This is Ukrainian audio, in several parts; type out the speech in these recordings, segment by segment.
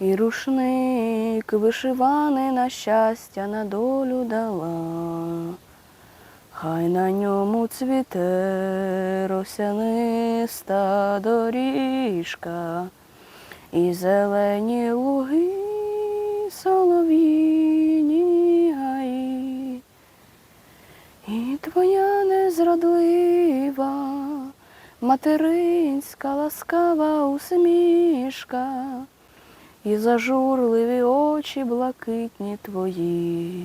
І рушник вишиваний на щастя на долю дала. Хай на ньому цвіте росяниста доріжка, і зелені луги солов'їні гаї. І твоя незрадлива, материнська ласкава усмішка, і зажурливі очі блакитні твої.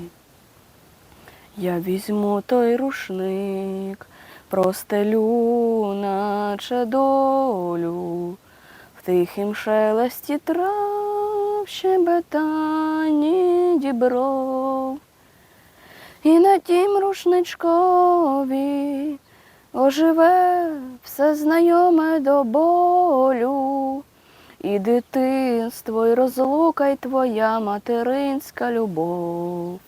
Я візьму той рушник, простелю, наче долю, в тихім шелесті трав, щебетанні дібров. І на тім рушничкові оживе все знайоме до болю, і дитинство, і розлука, і твоя материнська любов.